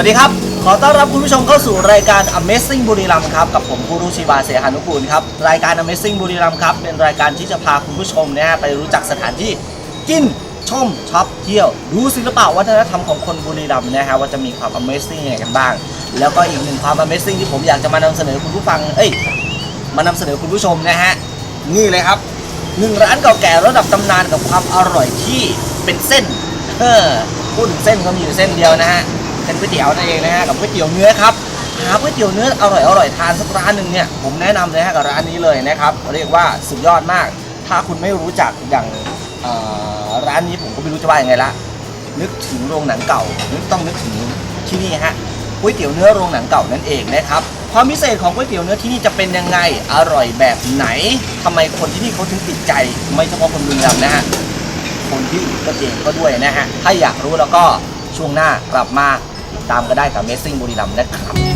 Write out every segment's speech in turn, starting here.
สวัสดีครับ ขอต้อนรับคุณผู้ชมเข้าสู่รายการ Amazing บุรีรัมย์ครับ กับผมกูรูชิบาเสหานุกูลครับ รายการ Amazing บุรีรัมย์ครับ เป็นรายการที่จะพาคุณผู้ชมเนะฮะไปรู้จักสถานที่กินชมช็อปเที่ยว ดูศิลปะวัฒนธรรมของคนบุรีรัมย์นะฮะว่าจะมีความ Amazing ยังไงกันบ้าง แล้วก็อีกหนึ่งความ Amazing ที่ผมอยากจะมานำเสนอคุณผู้ฟัง เอ้ย มานำเสนอคุณผู้ชมนะฮะ นี่เลยครับหนึ่งร้านเก่าแก่ระดับตำนานกับความอร่อยที่เป็นเส้น เออพูดถึงเส้นก็มีอยู่เส้นเดียวนะฮะ เป็นก๋วยเตี๋ยวนั่นเองนะฮะกับก๋วยเตี๋ยวเนื้อครับหาก๋วยเตี๋ยวเนื้ออร่อยอร่อยทานสักร้านหนึ่งเนี่ยผมแนะนำเลยฮะกับร้านนี้เลยนะครับเรียกว่าสุดยอดมาก ถ้าคุณไม่รู้จักอย่างเอ่อร้านนี้ผมก็ไม่รู้จะว่ายังไงละนึกถึงโรงหนังเก่านึกต้องนึกถึงที่นี่ฮะก๋วยเตี๋ยวเนื้อโรงหนังเก่านั่นเองนะครับความพิเศษของก๋วยเตี๋ยวเนื้อที่นี่จะเป็นยังไงอร่อยแบบไหนทำไมคนที่นี่เขาถึงติดใจ ไม่เฉพาะคนบุรีรัมย์นะฮะ คนที่อื่นก็เองก็ด้วยนะฮะ ถ้าอยากรู้แล้วก็ช่วงหน้ากลับมา ตามก็ได้กับเมสซิ่งบุรีรัมย์นะครับ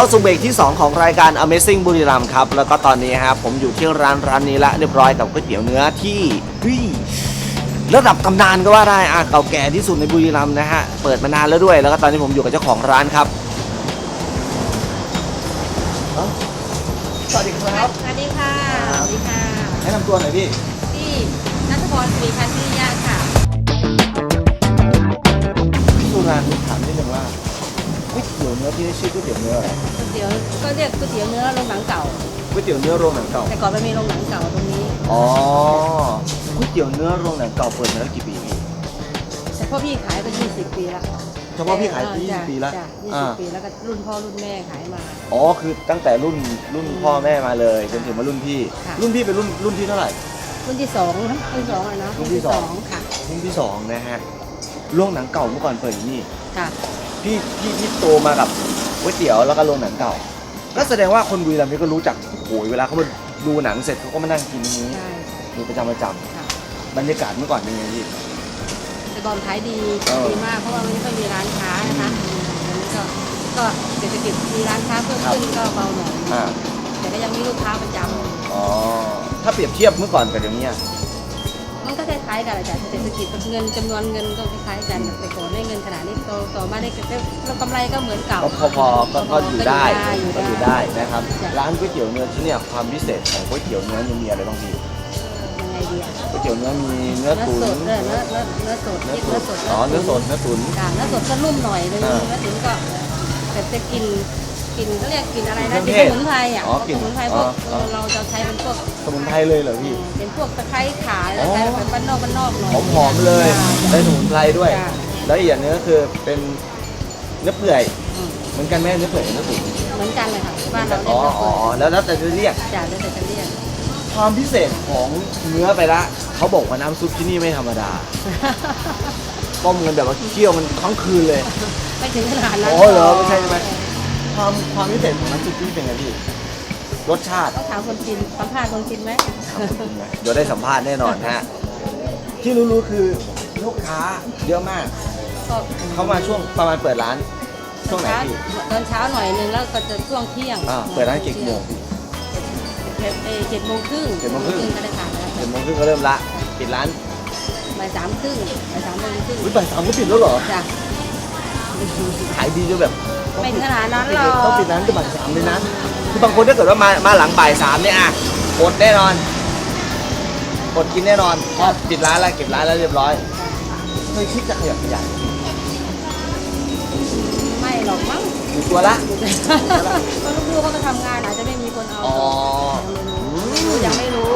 เข้าสู่เบรกที่ 2 ของรายการ Amazing บุรีรัมย์ครับ แล้วก็ตอนนี้ครับผมอยู่ที่ร้านร้านนี้ละเรียบร้อยกับก๋วยเตี๋ยวเนื้อที่เฮ้ยระดับตำนานก็ว่าได้อะเก่าแก่ที่สุดในบุรีรัมย์นะฮะ เปิดมานานแล้วด้วย แล้วก็ตอนนี้ผมอยู่กับเจ้าของร้านครับสวัสดีครับ สวัสดีค่ะ สวัสดีค่ะ แนะนำตัวหน่อยพี่พี่นัทพรศรีพันธ์พิริยะค่ะ วยเตี๋ยวเนื้อที่ได้ชื่อก๋วยเตี๋ยวเนื้ออะไรก๋วยเตี๋ยวก็เรียกก๋วยเตี๋ยวเนื้อโรงหนังเก่า ก๋วยเตี๋ยวเนื้อโรงหนังเก่า แต่ก่อนมันมีโรงหนังเก่าตรงนี้อ๋อก๋วยเตี๋ยวเนื้อโรงหนังเก่าเปิดมาแล้วกี่ปีพี่แต่พ่อพี่ขายก็20 ปีละเฉพาะพี่ขายเออที่จ้ะปีละจ้ะอ่า20 ปีแล้วก็รุ่นพ่อรุ่นแม่ขายมา อ๋อคือตั้งแต่รุ่นรุ่นพ่อแม่มาเลยจนถึงมารุ่นพี่ ค่ะ รุ่นพี่เป็นรุ่นรุ่นที่เท่าไหร่ รุ่นที่สองนะรุ่นสองอะเนาะรุ่นที่สอง ค่ะรุ่นที่สองนะฮะโรงหนังเก่าเมื่อก่อนเปิดอยู่นี่ ค่ะ พี่พี่พี่โตมากับก๋วยเตี๋ยวแล้วก็โรงหนังเก่า ก็แสดงว่าคนบุรีรัมย์นี่ก็รู้จักโอ้ยเวลาเขามาดูหนังเสร็จเขาก็มานั่งกินตรงนี้ใช่มีประจำประจค่ะำบรรยากาศเมื่อก่อนเป็นไงพี่ แต่ก่อนขายดีเออดีมากเพราะว่ามันไม่ค่อยมีร้านค้านะคะอืมตอนนี้ก็ก็เศรษฐกิจมีร้านค้าเพิ่มขึ้นก็เบาหน่อยอ่าแต่ก็ยังมีลูกค้าประจำอ๋อถ้าเปรียบเทียบเมื่อก่อนกับเดี๋ยวนี้อะ มันก็คล้ายๆกันแหละจ้ะเศรษฐกิจกับเงินจำนวนเงินก็คล้ายๆกันแต่ก่อนได้เงินขนาดนี้โตต่อมาได้แล้วกำไรก็เหมือนเก่าก็พอๆก็ก็อยู่ได้อยู่ก็ได้อยู่ได้นะครับจ้ะร้านก๋วยเตี๋ยวเนื้อที่เนี่ยความพิเศษของก๋วยเตี๋ยวเนื้อมีอะไรบ้างพี่ยังไงดีอะก๋วยเตี๋ยวเนื้อมีเนื้อเนื้อตุ๋สนดเออเนื้อเนื้อเนื้อสดเนื้อเนื้อตุ๋สนดอ๋อเนื้อสดเนื้อตุ๋นจ้ะเนื้อสดก็นุ่มหน่อยนึงเออเนื้อตุ๋นก็แต่จะกิน กินเขาเรียกกินอะไรนะเครื่กิอนงเทศสมุนไพรอะอ๋อพวกกลิ่สนมุนไพรพวกอ๋อ เราจะใช้เป็นพวกสมุนไพรเลยเหรอพี่ เป็นพวกตะไคร้ขาแล้วอ๋อใช้แบบบ้านนอกบ้านนอกหน่อยหอมๆเลยจ้ะได้สมุนไพรด้วย จ้ะแล้วอีกอย่างหนึงก็คือเป็นเนื้อเปื่อยอืมเหมือนกันไหมเนื้อเปื่อยกับเนื้อตุ๋นเหมือนกันเลยค่ะบ้านเราอ๋เรียอกเนื้ออ๋อสดแล้วแล้วแต่จะเรียกจ้ะแล้วแต่จะเรียก ความพิเศษของเนื้อไปละเขาบอกว่าน้ำซุปที่นี่ไม่ธรรมดา ต้มกันแบบว่าเคี่ยวมันทั้งคืนเลย ไม่ถึงขนาดนั้นโอ้เหรอไม่ใช่ใช่ไหม ความความพิเศษของน้ำซุปที่นี่เป็นไงพี่ รสชาติต้องถามคนกินสัมภาษณ์คนกินไหมเดี๋ยวได้สัมภาษณ์แน่นอนฮะ ที่รู้ๆคือลูกค้าเยอะมากก็เข้ามาช่วงประมาณเปิดร้าน ช่วงไหนเช้าพี่ตอนเช้าหน่อยนึงแล้วก็จะช่วงเที่ยงอ่าเปิดร้านกี่โมงเจ็ดเอ่อเจ็ดโมงครึ่งเจ็ดโมงครึ่งก็ได้ทานแล้วเจ็ดโมงครึ่งก็เริ่มละปิดร้านบ่ายสามครึ่งบ่ายสามโมงครึ่งอุ้ยบ่ายสามก็ปิดแล้วเหรอจ้ะขายดีจนแบบ ไม่ถึงขนาดนั้นหรอกต้องปิดร้านก็บ่ายสามเลยนะ คือบางคนถ้าเกิดว่ามามาหลังบ่ายสามเนี่ยอะอดแน่นอนอดกินแน่นอนเพราะปิดร้านแล้วเก็บร้านแล้วเรียบร้อยเคยคิดจะขยับขยายหรอกมั้งอยู่ตัวละก็ลูกๆเขาก็ทำงานอาจจะไม่มีคนเอาอ๋อยังไม่รู้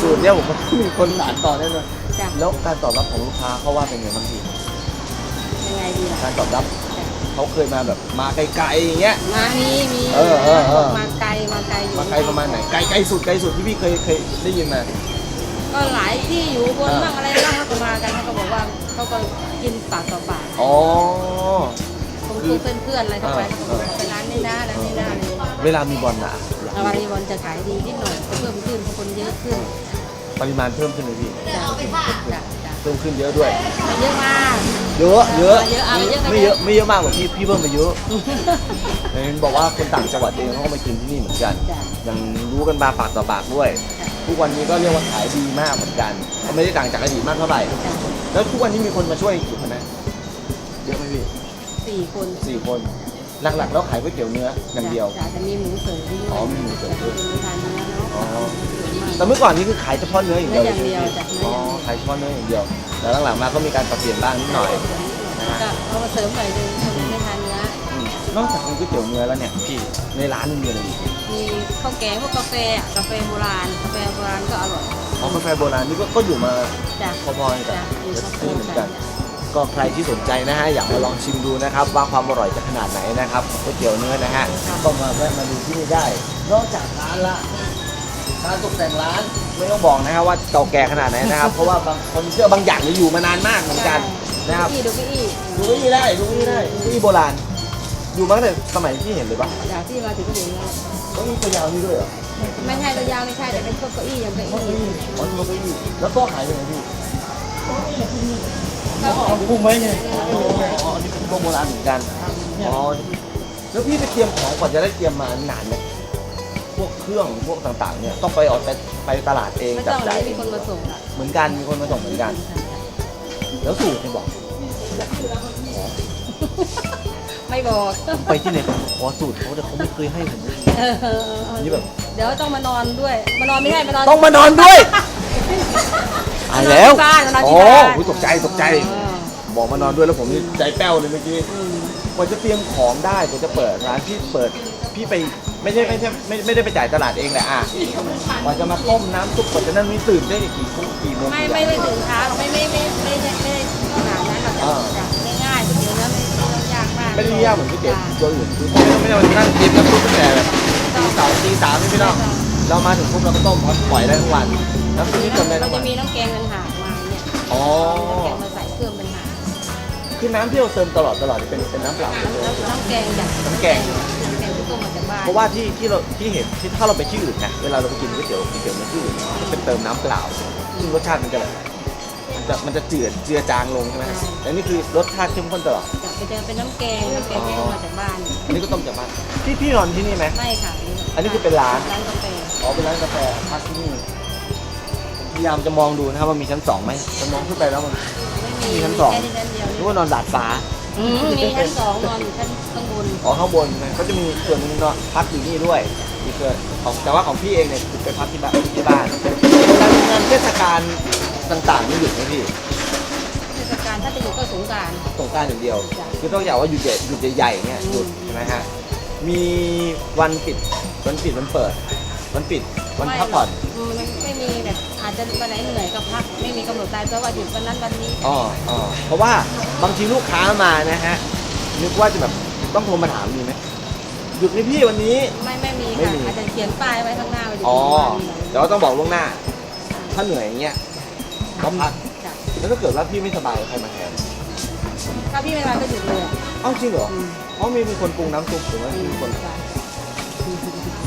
สูตรเนี้ยผมว่ามีคนสานต่อแน่นอนจ้ะแล้วการตอบรับของลูกค้าเขาว่าเป็นไงบ้างพี่ยังไงดีล่ะการตอบรับ เขาเคยมาแบบมาไกลๆอย่างเงี้ย มามีมีเออเออเออ มาไกลมาไกลอยู่มาไกลประมาณไหนไกลไกลสุดไกลสุดที่พี่เคยเคยได้ยินมา ก็หลายที่อยู่บนเออบ้างอะไรบ้างเขาก็มากันเขาก็บอกว่าเขาก็กินปากต่อปากอ๋อคงคือเพื่อนๆอะไรเข้าไปเออเขาก็บอกไปร้านนี้นะร้านนี้นะอะไรอย่างเงี้ยเวลามีบอลนะแล้ววันนี้บอลจะขายดีนิดหน่อยเพิ่มขึ้นเพราะคนเยอะขึ้นปริมาณเพิ่มขึ้นเลยพี่จ้ะจ้ะจ้ะ เพิ่มขึ้นเยอะด้วยเยอะมาก เยอะเยอะเยอะเอาเยอะไปไม่เยเยอะอะไม่เยอะมากกว่าพี่พี่เพิ่มไปเยอะเห็นบอกว่าคนต่างจังหวัดเองเขาก็มากินที่นี่เหมือนกัน จ้ะ ยังรู้กันมาปากต่อปากด้วยจ้ะทุกวันนี้ก็เรียกว่าขายดีมากเหมือนกันก็ไม่ได้ต่างจากอดีตมากเท่าไหร่จ้ะแล้วทุกวันนี้มีคนมาช่วยกี่คนนะเยอะไหมพี่สี่คนสี่คน หลักๆ แล้วขายก๋วยเตี๋ยวเนื้ออย่างเดียว จ้ะจะมีหมูเสริมด้วยอ๋อมีหมูเสริมด้วยจะเป็นทานเนื้อเนาะอ๋อเสริมแต่เมื่อก่อนนี้คือขายเฉพาะเนื้ออย่างเดียวเนื้ออย่างเดียวจ้ะอ๋อขายเฉพาะเนื้ออย่างเดียว แล้วหลังๆมาก็มีการปรับเปลี่ยนบ้างนิดหน่อยก็เอามาเสริมหน่อยหนึงคนไม่ทานเนื้อ อืมนอกจากมีก๋วยเตี๋ยวเนื้อแล้วเนี่ยพี่ในร้านมันมีอะไรอีกมีข้าวแกงพวกกาแฟอะกาแฟโบราณ กาแฟโบราณก็อร่อยอ๋อกาแฟโบราณนี่ก็ก็อยู่มาจ้ะพอๆกับจ้ะอยู่เวสข้าวตี้เหมือนกันจ้ะ ก็ใครที่สนใจนะฮะอยากมาลองชิมดูนะครับว่าความอร่อยจะขนาดไหนนะครับก๋วยเตี๋ยวเนื้อนะฮะก็มาแวะมาดูที่นี่ได้ นอกจากร้านละการตกแต่งร้านไม่ต้องบอกนะครับว่าเก่าแก่ขนาดไหนนะครับ เพราะว่าบางคนเชื่อบางอย่างเนี่ยอยู่มานานมากเหมือนกันนะครับดูเก้าอี้ดูเก้าอี้ได้ดูเก้าอี้ได้เก้าอี้โบราณ อยู่มาตั้งแต่สมัยที่เห็นเลยปะจากที่มาถึงก็อยู่เนี่ยเก้าอี้ตัวยาวนี่ด้วยเหรอไม่ใช่ตัวยาวไม่ใช่แต่เป็นพวกเก้าอี้อย่างเก้าเก้าอี้อี้อ๋อตัวเก้าอี้แล้วโต๊ะขายยังไงพี่ ก็ของคุ้มไหมเนี่ยอ๋อนี่เป็นโต๊ะโบราณเหมือนกัน อ๋อ แล้วพี่ไปเตรียมของก่อนจะได้เตรียมมานานไหมพวกเครื่องพวกต่างๆ เนี่ยต้องไปออกไปไปตลาดเองไม่จัต้บองเลจ่ายยเอมีงคนมาส่งอะเหมือนกันมีคนมาส่งเหมือนกัน แล้วสูตรเนี่ยบอกอยากสูตรขอไม่บอกไปที่ไหนขอสูตรเขาแต่เขาไม่เคยให้ผมเลยเออนี่แบบ เดี๋ยวต้องมานอนด้วย มานอนไม่ใช่มานอนต้องมานอนด้วย ตายแล้วมานอนที่บ้านมานอนโอ้ที่บ้านโหตกใจตกใจ เออ บอกมานอนด้วยแล้วผมนี่ใจแป้วเลยเมื่อกี้อืมกว่าจะเตรียมของได้กว่าจะเปิดร้านพี่เปิดพี่ไปไม่ใช่ไม่ใช่ไม่ไม่ได้ไปจ่ายตลาดเองแหละอะกว่าจะมาต้มน้ำซุปกว่าจะนั่นนี่ตื่นได้กี่โมงกี่โมงไม่กี่ไม่ได้ถึงเช้าหรอกไม่ไม่ไม่ไม่ไม่ไม่ได้ขนาดนั้นหรอกอ่าจ้ะง่ายๆเดี๋ยวนี้ไม่ไม่ต้องยากมากไม่ได้ยากเหมือนก๋วยเตี๋ยวจ้ะตัวอื่นคือไม่ต้องไม่ได้มานั่งกินน้ำซุปตั้งแต่แบบตีสองตีสามไม่ต้องเรามาถึงปุ๊บเราก็ต้มพอปล่อยได้ทั้งวัน น้ำซุปนี่เติมได้มัทั้นงวัจะนมีน้ำแกงต่างหากมาเนี่ยอ๋อ น้ำแกงมาใส่เครื่องต่างหากคือน้ำที่เราเติมตลอดตลอดเป็นเป็นน้ำเปล่าน้ำน้ำน้ำแกงจากน้ำแกง น้ำแกงที่ต้มมาจากบ้านเพราะว่าที่ที่เราที่เห็นที่ถ้าเราไปที่อื่นนะเวลาเราไปกินก๋วยเตี๋ยวก๋วยเตี๋ยวในที่อื่นจะเป็นเติมน้ำเปล่าซึ่งรสชาติมันจะแบบมันจะมันจะเจือเจือจางลงใช่ไหมฮะแต่นี่คือรสชาติเข้มข้นตลอดจากไปเจอเป็นน้ำแกงน้ำแกงที่ต้มมาจากบ้านอันนี้ก็ต้มจากบ้านพี่พี่นอนที่นี่ไหม ไม่ค่ะอันนี้คือเป็นร้าน ร้านกาแฟอ๋อเป็นร้านกาแฟพักที่นี่ พยายามจะมองดูนะครับว่ามีชั้นสองไหมจะมองขึ้นไปแล้วมัน ไม่มีมีชั้นสอง แค่ชั้นเดียวนึกว่านอนดาดฟ้า อืมมีชั้นสองนอนอยู่ชั้นข้างบนอ๋อข้างบนนะก็จะมีส่วนหนึงนอนพักอยู่นี่ด้วยอีกส่วนของแต่ว่าของพี่เองเนี่ยคือไปพักที่บ้านที่บ้านการงานเทศกาลต่างๆนี่หยุดไหมพี่เทศกาลถ้าจะอยู่ก็สงกราร สงกรารอย่างเดียว จ้ะ คือต้องอยากว่าหยุดใหญ่หยุดใหญ่ๆเนี่ยหยุดอืมใช่ไหมฮะมีวันปิดวันปิดวันเปิด วันปิดวันพักผ่อน อาจจะวันไหนเหนื่อยก็พักไม่มีกำหนดตายเพราะว่าหยุดวันนั้นวันนี้อ๋ออ๋อเพราะว่าบางทีลูกค้ามานะฮะนึกว่าจะแบบต้องโทรมาถามมีไหมหยุดไหมพี่วันนี้ ไม่ไม่มีไม่ค่ะมี อาจจะเขียนป้ายไว้ข้างหน้าไว้ดูอ๋อว่ามีอะไรแต่ว่าต้องบอกล่วงหน้า ถ้าเหนื่อยอย่างเงี้ยก็พักจ้ะแล้วถ้าเกิดว่าพี่ไม่สบายใครมาแทนถ้าพี่ไม่มาก็หยุดเลยอะเอ้าจริงเหรออืมอ๋อมีมีคนปรุงน้ำซุปหรือว่ามีคนจ้ะ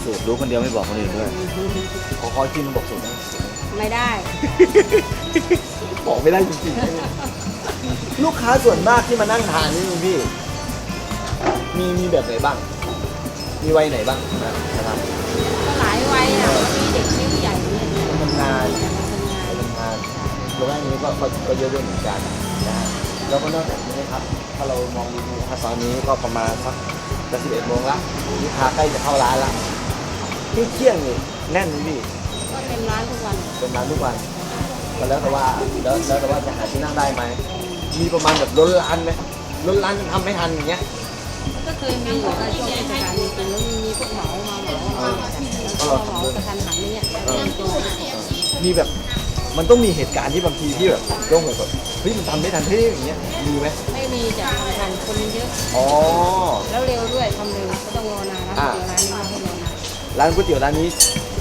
สูตรรู้คนเดียวไม่บอกคนอื่นด้วยขอขอชิมบอกสูตรนะ ไม่ได้ บอกไม่ได้จริงๆ ลูกค้าส่วนมากที่มานั่งทานนี่พี่ มีมีแบบไหนบ้าง มีวัยไหนบ้างนะนะครับก็หลายวัยอะมีเด็กมีผู้ใหญ่เนี่ยทำงานทำงานทำงานโรงแรมนี้ก็ก็ก็เยอะด้วยเหมือนกันนะฮะแล้วก็นอกจากนี้นะครับ ถ้าเรามองดูๆนะครับตอนนี้ก็ประมาณสักจะสิบเอ็ดโมงละลูกค้าใกล้จะเข้าร้านละที่เที่ยงนี่แน่นไหมพี่ก็เต็มร้านทุกวัน เป็นร้านทุกวันก็แล้วแต่ว่าแล้วแล้วแต่ว่าจะหาที่นั่งได้ไหมมีประมาณแบบล้นร้านไหมล้นร้านจนทำไม่ทันอย่างเงี้ยก็เคยมีอยู่ในช่วงเทศกาลจริงๆแล้วมีมีพวกเหมามาเหมามาแล้วก็เหมากระทันหันเนี่ยมีแบบมันต้องมีเหตุการณ์ที่บางทีที่แบบโยงแบบเฮ้ยมันทำไม่ทันเฮ้ยอย่างเงี้ยมีไหมไม่มีจะทำทันคนเยอะอ๋อแล้วเร็วด้วยทำเร็วไม่ต้องรอนานร้านเดียวร้านนี้ไม่ต้องรอนานร้านก๋วยเตี๋ยวร้านนี้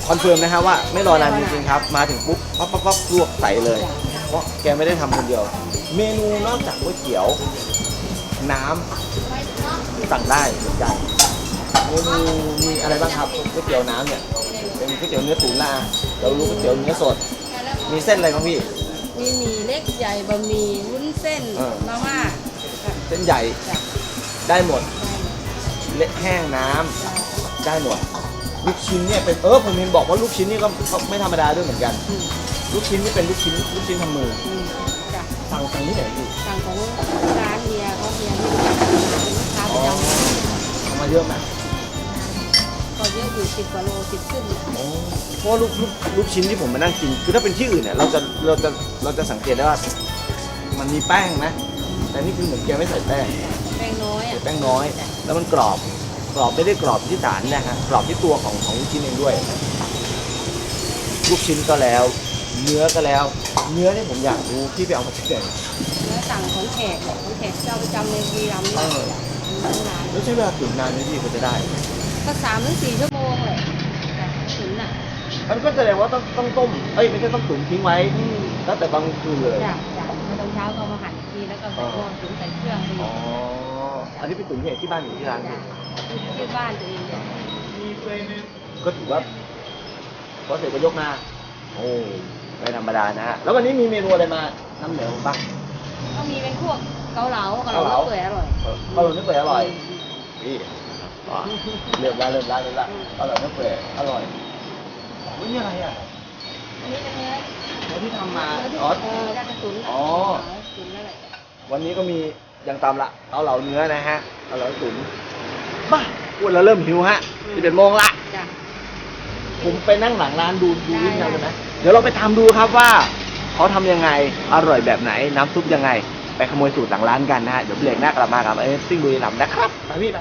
คอนเฟิร์มนะฮะว่าไม่รอนานจริงๆครับ มาถึงปุ๊บปั๊บปั๊บปั๊บลวกใส่เลย เพราะแกไม่ได้ทำคนเดียว เมนูนอกจากก๋วยเตี๋ยว น้ำสั่งได้เหมือนกันเมนูมีอะไรบ้างครับก๋วยเตี๋ยวน้ำเนี่ยเป็นก๋วยเตี๋ยวเนื้อตุ๋นละเรารู้ก๋วยเตี๋ยวเนื้อสด มีเส้นอะไรบ้างพี่ มีหมี่เล็กใหญ่บะหมี่วุ้นเส้นเออ มาม่าเส้นใหญ่จ้ะได้หมด เละแห้งน้ำได้หมด ลูกชิ้นเนี่ยเป็นเออผมเห็นบอกว่าลูกชิ้นนี่ก็ก็ไม่ธรรมดาด้วยเหมือนกัน อืมลูกชิ้นนี่เป็นลูกชิ้นลูกชิ้นทำมืออืมจ้ะสั่งสั่งที่ไหนพี่สั่งของร้านเฮียเขาเฮียไม่รู้จักเป็นลูกค้าประจำทำมาเยอะไหมก็เยอะอยู่สิบกว่าโลสิบขึ้นเนี่ยโอ้เพราะว่าลูกลูกลูกชิ้นที่ผมมานั่งกิน คือถ้าเป็นที่อื่นเนี่ยเราจะเราจะเราจะสังเกตได้ว่ามันมีแป้งนะแต่นี่คือเหมือนแกไม่ใส่แป้งแป้งน้อยใส่อะ แป้งน้อย แล้วมันกรอบ กรอบไม่ได้กรอบที่ฐานนะฮะกรอบที่ตัวของของลูกชิ้นเองด้วย ลูกชิ้นก็แล้ว เนื้อก็แล้ว เนื้อเนี่ยผมอยากรู้พี่ไปเอามาจากไหนเนื้อสั่งของแขกของแขกเจ้าประจำในบุรีรัมย์เอเนี่ยอตั้งนานแล้วใช้เวลาตุ๋นนานไหมพี่ก็จะได้ก็สามถึงสี่ชั่วโมงเลยจ้ะถึงน่ะมันก็แสดงว่าต้องต้องต้มเอ้ยไม่ใช่ต้องตุ๋นทิ้งไว้อืมแล้วแต่บางคืนเลยจ้ะจ้ะตอนเช้าก็มาหั่นอีกทีแล้วก็ใส่หม้อตุ๋นใส่เครื่องดีอ๋ออันนี้เป็นตุ๋นที่ไหนที่บ้านหรือที่ร้านจ้ะพี่ ที่บ้านตัวเองเนี่ยก็ถือว่าพอเสร็จก็ยกหน้าโอ้ไม่ธรรมดานะฮะแล้ววันนี้มีเมนูอะไรมานำเหนือบ้างก็มีเป็นพวกเกาเหลาเกาเหลาเกาเหลาเปื่อยอร่อยข้าวหลามเนื้อเปื่อยอร่อยนี่อะเริ่มละเริ่มละเริ่มละข้าวหลามเนื้อเปื่อยอร่อยอุ๊ยนี่อะไรอะอันนี้เป็นเนื้อเนื้อที่ทำมาเนื้อที่อ๋อเออราดกระสุนอ๋อตุ๋นนั่นแหละวันนี้ก็มีอย่างตามละเอาเหลาเนื้อนะฮะเอาเหลาตุ๋น บ้าพูดแล้วเริ่มหิวฮะสิบเอ็ดโมงละ จ้ะ ผมไปนั่งหลังร้านดูดูวิธีทำกันนะเดี๋ยวเราไปทำดูครับว่าเขาทำยังไง อร่อยแบบไหน น้ำซุปยังไง ไปขโมยสูตรหลังร้านกันนะฮะ เดี๋ยวเบรกหน้ากลับมากับเอฟซิ่งบุรีรัมย์นะครับ ไปพี่ไป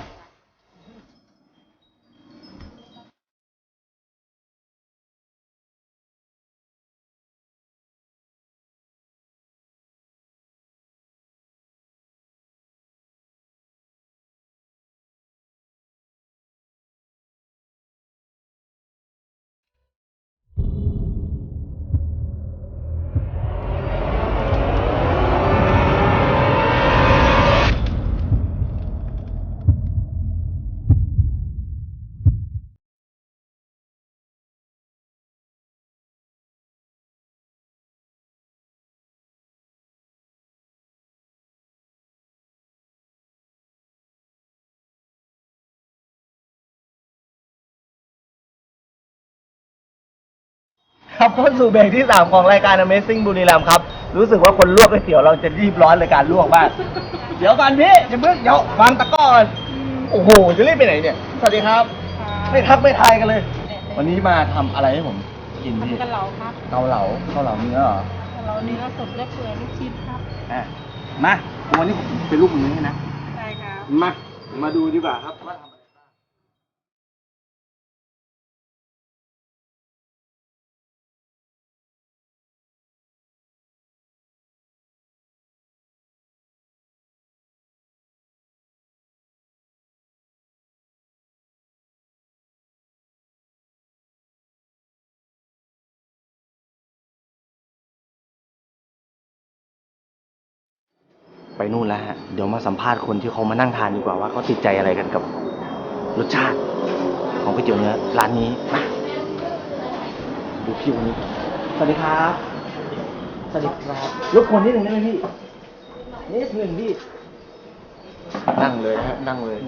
ครับเข้าสู่เบรกที่ 3 ของรายการ Amazing บุรีรัมย์ครับ รู้สึกว่าคนลวกก๋วยเตี๋ยวเราจะรีบร้อนในการลวกมากเดี๋ยวก่อนพี่อย่าเพิ่งเดี๋ยววางตะกร้อก่อนโอ้โห จะรีบไปไหนเนี่ย สวัสดีครับ ไม่ทักไม่ทายกันเลย วันนี้มาทำอะไรให้ผมกินพี่กะเหลาครับเกาเหลาเกาเหลาเนื้อเหรอกะเหลาเนื้อสดและเปื่อยลูกชิ้นครับ อะ มาวันนี้ผมเป็นลูกมือให้นะใช่ครับ มา มาดูดีกว่าครับว่าทำ นู่นแล้วฮะ เดี๋ยวมาสัมภาษณ์คนที่เขามานั่งทานดีกว่าว่าเขาติดใจอะไรกันกับรสชาติ ของก๋วยเตี๋ยวเนื้อร้านนี้มาดูพี่คนนี้ สวัสดีครับ สวัสดีครับรบกวนนิดหนึ่งได้ไหมพี่นิดหนึ่งพี่ นั่งเลยนะฮะนั่งเลย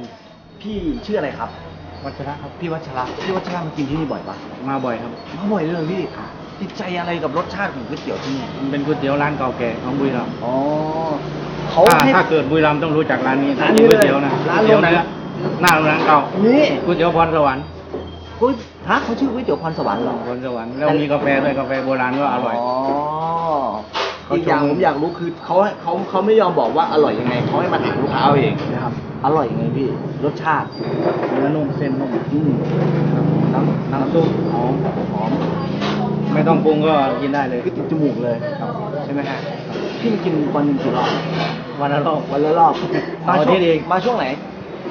พี่ชื่ออะไรครับ วัชระครับ พี่วัชระ พี่วัชระมากินที่นี่บ่อยปะมาบ่อยครับ มาบ่อยเลยเหรอพี่ ติดใจอะไรกับรสชาติของก๋วยเตี๋ยวที่นี่ มันเป็นก๋วยเตี๋ยวร้านเก่าแก่ของบุรีรัมย์อ๋อ เขาถ้าให้ ถ้าเกิดบุรีรัมย์ต้องรู้จักร้านนี้ร้านนี้ก๋วยเตี๋ยวนะเลยร้านก๋วยเตี๋ยวโรงหนังเนื้อหน้าโรงหนังเก่านี่ก๋วยเตี๋ยวพรสวรรค์ก๋วยฮะเขาชื่อก๋วยเตี๋ยวพรสวรรค์เหรอพรสวรรค์แล้วมีกาแฟด้วยกาแฟโบราณก็อร่อย อ๋อเขาอีกอย่างชมผมอยากรู้คือเขาเขาเขาไม่ยอมบอกว่าอร่อยยังไงเขาให้มาถามลูกค้าเอาเองนะครับอร่อยยังไงพี่รสชาติเนื้อนุ่มเส้นนุ่มอืมครับน้ำน้ำซุปหอมหอมไม่ต้องปรุงก็กินได้เลยคือติดจมูกเลย ครับใช่ไหมฮะพี่มากินวันหนึ่งกี่รอบ วันละรอบวันละรอบเสาร์อาทิตย์ช่วงอีกมาช่วงไหน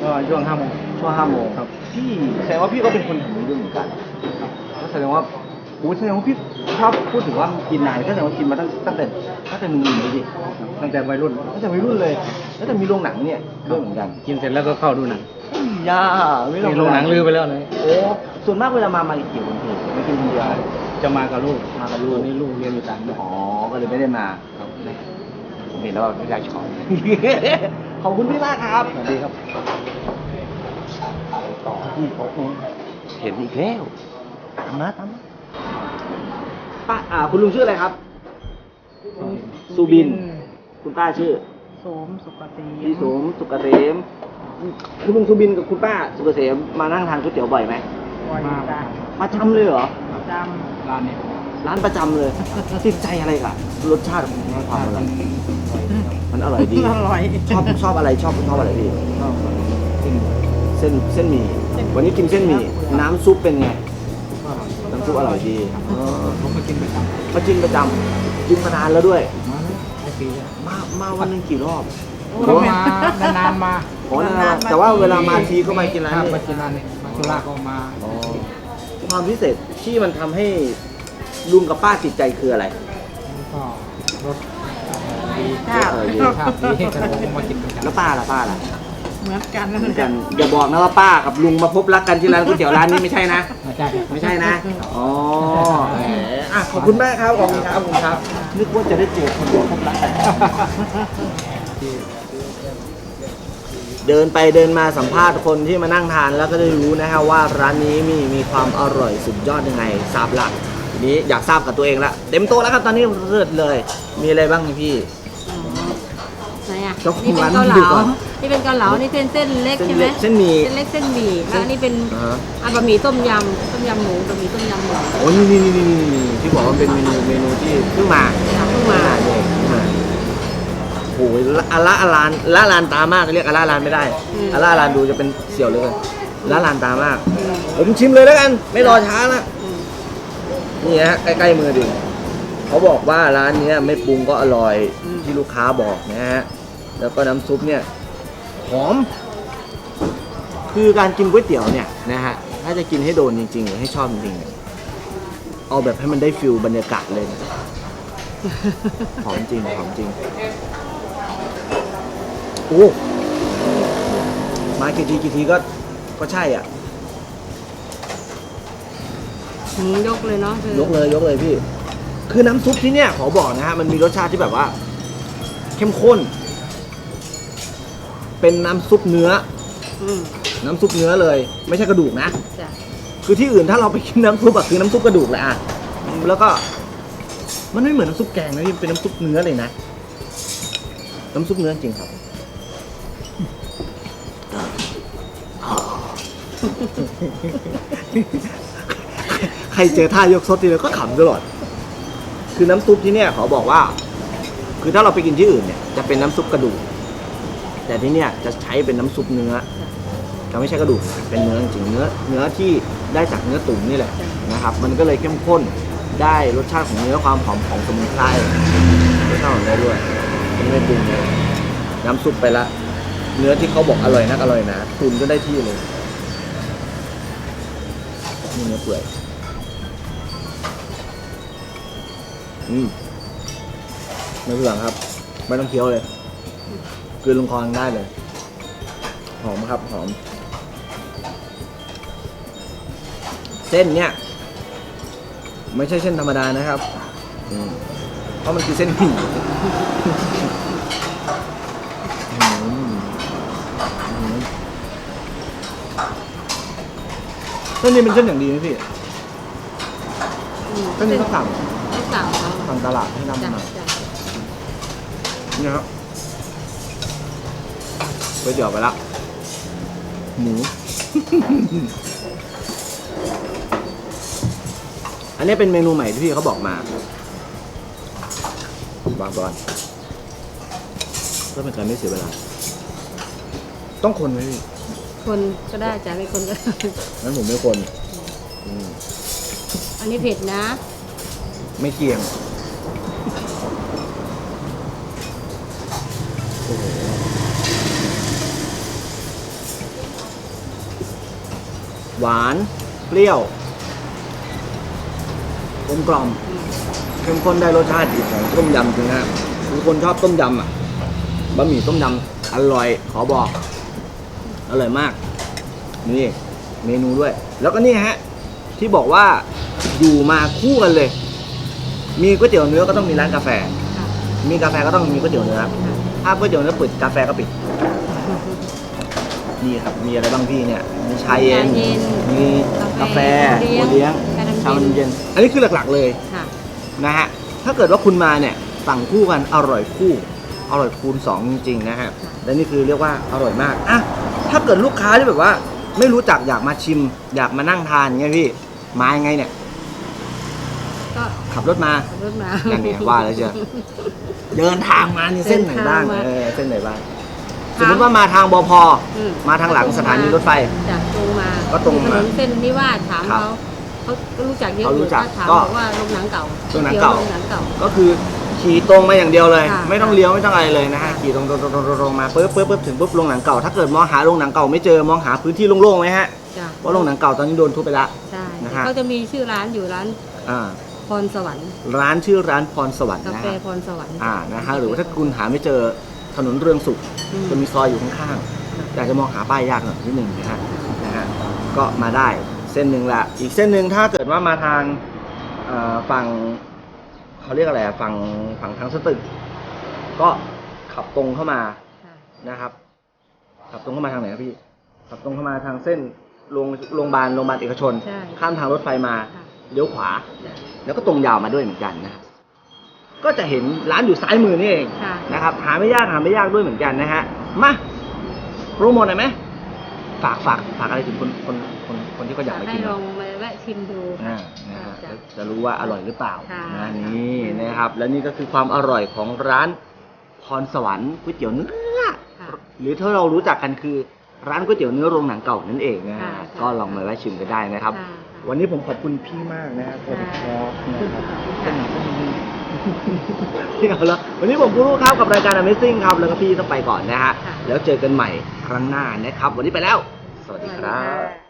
ก็ช่วงห้าโมงช่วงห้าโมงครับ พี่แสดงว่าพี่ก็เป็นคนแถวนี้ด้วยเหมือนกันก็แสดงว่าโอ้แสดงว่าพี่ชอบพูดถึงว่ากินนานก็แสดงว่ากินมาตั้งตั้งแต่ตั้งแต่หนุ่มๆเลยดิตั้งแต่วัยรุ่นตั้งแต่วัยรุ่นเลยแล้วแต่มีโรงหนังเนี่ยด้วยเหมือนกัน กินเสร็จแล้วก็เข้าดูหนังย่าไม่มีโรงหนังลือไปแล้วเลยโอ้ส่วนมากเวลามามากี่คนพี่ไม่กินคนเดียวจะมากับลูกมากับลูกตอนนี้ลูกเรียนอยู่ต่างจังหวัดอ๋อก็เลยไม่ได้มาผม เห็นแล้วแบบไม่อยากชอบ ขอบคุณพี่มากครับ สวัสดีครับ ต่อที่โต๊ะนู้นเห็นอีกแล้วตามมาตามมาป้าอ่าคุณลุงชื่ออะไรครับ สุบิน คุณป้าชื่อ โสมสุกติพี่สมสุกเกษมคุณลุงสุบินกับคุณป้าสุกเกษมมานั่งทานก๋วยเตี๋ยวบ่อยไหม วันมาจ้ะประจำเลยเหรอ จร้านนี้ ร้านประจำเลย ติดใจอะไรกะรสชาติของความอะไรมันอร่อยดีำอร่อย ชอบชอบอะไรชอบชอบอะไรพี่ก็กินเส้นเส้นหมี่วันนี้กินเส้นหมี่น้ำซุปเป็นไงน้ำซุปอร่อยดีเออผมมากินประจำมากินประจำกินมานานแล้วด้วยมาเลยไอ้ปีอะมามาวันหนึงกี่รอบก็มานานๆมาโอ้นานๆแต่ว่าเวลามาทีก็มากินร้านครับนี้มากินร้านนี้มาสุราษฎร์ก็มาอ๋อความพิเศษที่มันทำให้ ลุงกับป้าติดใจคืออะไร ก็รสดีชาบเออดีชาติดีแต่ผมก็มากินประจำแล้วป้าล่ะป้าล่ะเหมือนกันนั่นเหมือนแหกัละนอย่าบอกนะว่าป้ากับลุงมาพบรักกันที่ร้านก๋วยเตี๋ยวร้านนี้ไม่ใช่นะ ไม่ใช่ไม่ใช่นะ อ๋อแหมอะขอบคุณมากครับ ขอบคุณครับขอบคุณครับ นึกว่าจะได้เจอคนพบรักกัน เดินไปเดินมาสัมภาษณ์คนที่มานั่งทานแล้วก็ได้รู้นะฮะว่าร้านนี้มีมีความอร่อยสุดยอดยังไงทราบละ ทีนี้อยากทราบกับตัวเองละเต็มโต๊ะแล้วครับตอนนี้เลิศเลย มีอะไรบ้างพี่ ไหนอะเจ้าของนี่เป็นร้านเกาเหดูลาก่อนนี่เป็นเกาเหลา นี่เป็นเส้นเล็กใช่ไหมเส้นหมี่ เส้นเล็กเส้นหมี่แล้วอันนี้เป็นอ่าฮะอะบะหมี่ต้มยำต้มยำหมูบะหมี่ต้มยำหมูโอ้นี่นี่นี่นี่นี่ที่บอกว่าเป็นเมนูเมนูที่เพิ่งมาค่ะเพิ่งมาเนี่ยเพิ่งมาโอ้ยละละอลานละลานตามากเรียกอละลานไม่ได้อละลานดูจะเป็นเสี่ยวเหลยละลานตามากอืมผมชิมเลยแล้วกัน ไม่รอช้าละอืม นี่ฮะใกล้ๆมือดิเขาบอกว่าร้านเนี้ยไม่ปรุงก็อร่อยที่ลูกค้าบอกนะฮะแล้วก็น้ำซุปเนี่ยหอม คือการกินก๋วยเตี๋ยวเนี่ยนะฮะถ้าจะกินให้โดนจริงๆหรือให้ชอบจริงๆเอาแบบให้มันได้ฟิลบรรยากาศเลยนะหอมจริงหอมจริงโอ้มากี่ทีกี่ทีก็ก็ใช่อะ หืม ยกเลยเนาะคือยกเลยยกเลยพี่ คือน้ำซุปที่เนี่ยขอบอกนะฮะมันมีรสชาติที่แบบว่า เข้มข้น เป็นน้ำซุปเนื้อ อืมน้ำซุปเนื้อเลย ไม่ใช่กระดูกนะ จ้ะคือที่อื่นถ้าเราไปกินน้ำซุปอะคือน้ำซุปกระดูกแหละอะแล้วก็ มันไม่เหมือนน้ำซุปแกงนะพี่เป็นน้ำซุปเนื้อเลยนะน้ำซุปเนื้อจริงครับ ใครเจอท่ายกซดทีแล้วก็ขำตลอด คือน้ำซุปที่เนี่ยขอบอกว่า คือถ้าเราไปกินที่อื่นเนี่ยจะเป็นน้ำซุปกระดูก แต่ที่เนี่ยจะใช้เป็นน้ำซุปเนื้อจะไม่ใช่กระดูกเป็นเนื้อจริงเนื้อเนื้อที่ได้จากเนื้อตุ๋นนี่แหละนะครับ มันก็เลยเข้มข้นได้รสชาติของเนื้อความหอมของสมุนไพรรสชาติของเนื้อด้วยไม่ได้ปรุงเลยน้ำซุปไปละ เนื้อที่เขาบอกอร่อยนักอร่อยนะตุ๋นก็ได้ที่เลยนี่เนื้อเปื่อย อืมเนื้อเปื่อยครับ ไม่ต้องเคี้ยวเลยกืนลงคองได้เลย หอมครับ หอม เส้นเนี่ย ไม่ใช่เส้นธรรมดานะครับอืมเพราะมันคือเส้นหมี่เส้นนี้เป็นเส้นอย่างดีไหมพี่เส้นนี้ต้องสั่ง ต้องสั่งเขาสั่งตลาดให้นำจ้ะมาจ้ะนี่ครับก๋วยเตี๋ยวไปละหมู อันนี้เป็นเมนูใหม่ที่พี่เขาบอกมาวางก่อนเพื่อเป็นการไม่เสียเวลา ต้องคนไหมพี่คนก็ได้จ้ะไม่คนก็งั้นผมไม่คนอืมอันนี้เผ็ดนะ ไม่เกี่ยงโอ้โหหวาน เปรี้ยวกลมกล่อมเข้มข้นได้รสชาติของต้มยำจริงนะคือคนชอบต้มยำอะบะหมี่ต้มยำอร่อย ขอบอก อร่อยมาก นี่ เมนูด้วย แล้วก็นี่ฮะ ที่บอกว่าอยู่มาคู่กันเลย มีก๋วยเตี๋ยวเนื้อก็ต้องมีร้านกาแฟค่ะมีกาแฟก็ต้องมีก๋วยเตี๋ยวเนื้อค่ะ ถ้าก๋วยเตี๋ยวเนื้อปิดกาแฟก็ปิด นี่ครับ มีอะไรบ้างพี่เนี่ย มีชาเย็น ชาเย็นมีกาแฟโอโอเลี้เลี้ยยงงชาชาน้ำเย็นเย็น อันนี้คือหลักๆเลยค่ะ นะฮะ ถ้าเกิดว่าคุณมาเนี่ย สั่งคู่กันอร่อยคู่ อร่อยคูณสองจริงๆนะฮะค่ะและนี่คือเรียกว่าอร่อยมาก อะ ถ้าเกิดลูกค้าที่แบบว่า ไม่รู้จักอยากมาชิม อยากมานั่งทานเงี้ยพี่ มายังไงเนี่ย ก็ขับรถมา ขับรถมานั่นไงว่าแล้วเชียว เดินทางมานี่เส้นไหนบ้างเดินทางมา เออเส้นไหนบ้างสทางมมติว่ามาทางบพอืมาทางหลังสถานีรถไฟ จากตรงมาก็ตรงมาถนนเส้นนิวาสถามครับเขาเขาก็รู้จักเยอะเขารู้จักถามก็บอกว่าโรงหนังเก่าโรงหนังเก่าโรงหนังเก่า ก็คือขี่ตรงมาอย่างเดียวเลย ค่ะ ไม่ต้องเลี้ยวไม่ต้องอะไรเลยนะฮะค่ะขี่ตรงตรงตรงตรงตรงมาปุ๊บปุ๊บปุ๊บถึงปุ๊บโรงหนังเก่าถ้าเกิดมองหาโรงหนังเก่าไม่เจอมองหาพื้นที่โล่งๆไหมฮะจ้ะเพราะโรงหนังเก่าตอนนี้โดนทุบไปละ ใช่นะฮะ เขาจะมีชื่อร้านอยู่ร้านอ่า พรสวรรค์ ร้านชื่อร้านพรสวรรค์กานะแฟฮะพรสวรรค์อ่านะฮะหรือว่าถ้าคุณหาไม่เจอถนนเรืองสุข อืม จะมีซอยอยู่ข้างๆอยากจะมองหาป้ายยากหน่อยนิดหนึ่งนะฮะนะฮะ ก็มาได้เส้นหนึ่งละ อีกเส้นหนึ่งถ้าเกิดว่ามาทางเอ่อฝั่งเขาเรียกอะไรอะฝั่งฝั่งทางสตึก ก็ขับตรงเข้ามาค่ะนะครับ ขับตรงเข้ามาทางไหนครับพี่ ขับตรงเข้ามาทางเส้นโรงโรงพยาบาลโรงพยาบาลเอกชน ใช่ ข้ามทางรถไฟมา ค่ะ เลี้ยวขวาจ้ะแล้วก็ตรงยาวมาด้วยเหมือนกันนะครับก็จะเห็นร้านอยู่ซ้ายมือนี่เองค่ะ นะครับ หาไม่ยากหาไม่ยากด้วยเหมือนกันนะฮะ มาโปรโมทหน่อยไหมฝากฝากฝากอะไรถึงคนคนคนคนที่เขาอยากมาให้กินลองมาแวะชิมดู อ่านะฮะจ้ะจะรู้ว่าอร่อยหรือเปล่าค่ะ นะนี่นะครับ และนี่ก็คือความอร่อยของร้านพรสวรรค์ก๋วยเตี๋ยวเนื้อ ค่ะ หรือถ้าเรารู้จักกันคือร้านก๋วยเตี๋ยวเนื้อโรงหนังเก่านั่นเองนะฮะค่ะก็ลองมาแวะชิมกันได้นะครับ ค่ะ วันนี้ผมขอบคุณพี่มากนะครับขอบคุณครับนะครับเป็นหนังก็มีที่เอาละวันนี้ผมกูรูครับกับรายการ Amazing ครับ แล้วก็พี่ต้องไปก่อนนะฮะค่ะแล้วเจอกันใหม่ครั้งหน้านะครับ วันนี้ไปแล้ว สวัสดีครับสวัสดีค่ะ